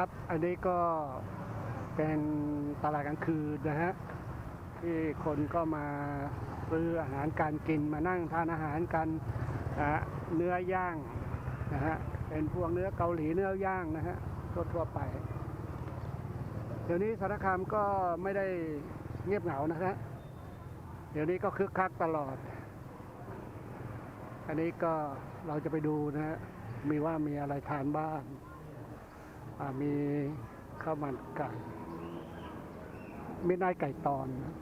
ครับ อันนี้ก็เป็นตลาดกลางคืนนะฮะที่คนก็มาซื้ออาหารการกินมานั่งทานอาหารกันนะเนื้อย่างนะฮะเป็นพวกเนื้อเกาหลีเนื้อย่างนะฮะทั่วๆไป เดี๋ยวนี้สารคามก็ไม่ได้เงียบเหงานะฮะเดี๋ยวนี้ก็คึกคักตลอด อันนี้ก็เราจะไปดูนะฮะมีว่ามีอะไรทานบ้าง มีข้าวมันไก่ ไม่ได้ไก่ตอนนะ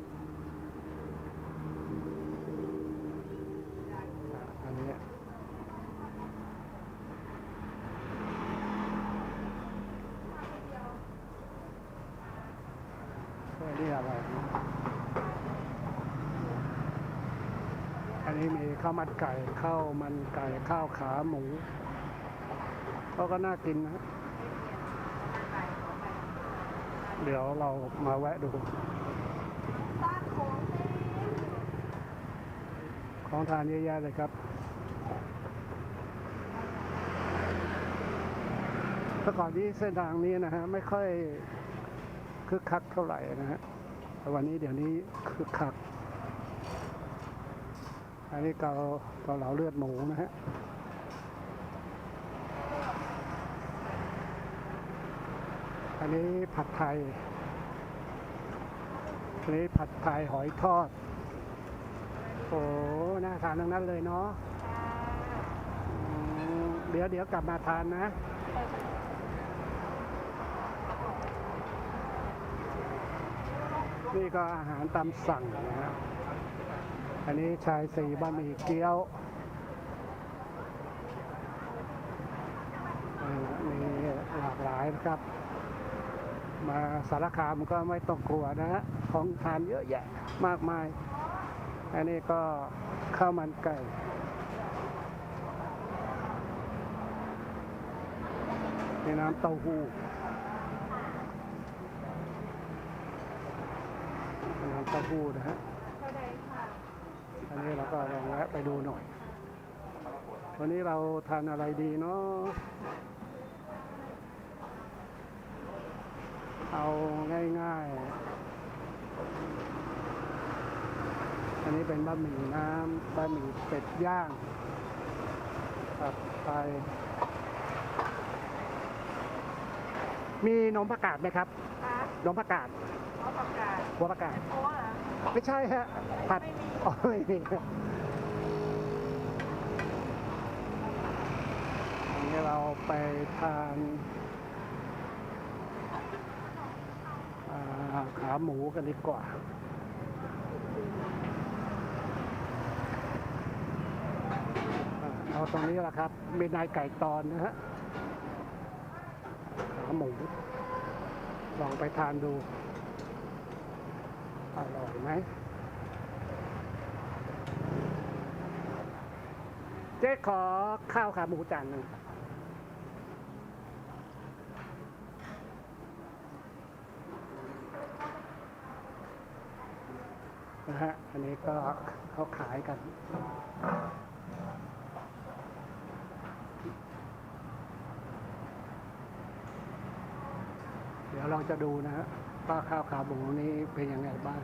อันนี้อันนี้อะไรนะอันนี้มีข้าวมันไก่ ข้าวมันไก่ ข้าวขาหมูก็ก็น่ากินนะ เดี๋ยวเรามาแวะดูของทานเยอะแยะเลยครับเมื่อก่อนที่เส้นทางนี้นะฮะไม่ค่อยคึกคักเท่าไหร่นะฮะแต่วันนี้เดี๋ยวนี้คึกคัก อันนี้เกาเกาเหลาเลือดหมูนะฮะ อันนี้ผัดไทย อันนี้ผัดไทยหอยทอด โอ้น่าทานทั้งนั้นเลยเนาะเดี๋ยวเดี๋ยวกลับมาทานนะ นี่ก็อาหารตามสั่งนะฮะอันนี้ชายสีบะหมี่เกี๊ยวมีหลากหลายนะครับ มาสารคามก็ไม่ต้องกลัวนะฮะของทานเยอะแยะมากมาย อันนี้ก็ข้าวมันไก่มีน้ำเต้าหู้น้ำเต้าหู้นะฮะอันนี้เราก็ลองแวะไปดูหน่อย วันนี้เราทานอะไรดีเนาะ เอาง่ายๆ อันนี้เป็นบะหมี่น้ำบะหมี่เป็ดย่างตัดไปมีนมผักกาดไหมครับ ค่ะนมผักกาดเอาปากกาศหัวผักกาดโอ้เหรอ ไม่ใช่ฮะ ผัดไม่มีอ๋อไม่มีครับอันนี้เราไปทานอ่าขา หมูกันดีกว่าอ่า เอาตรงนี้แหละครับมีนายไก่ตอนนะฮะขาหมู ลองไปทานดู อร่อยไหม เจ๊ขอข้าวขาหมูจานหนึ่ง นะฮะ อันนี้ก็เขาขายกัน เดี๋ยวเราจะดูนะฮะว่าข้าวขาหมูนี้เป็นยังไงบ้าง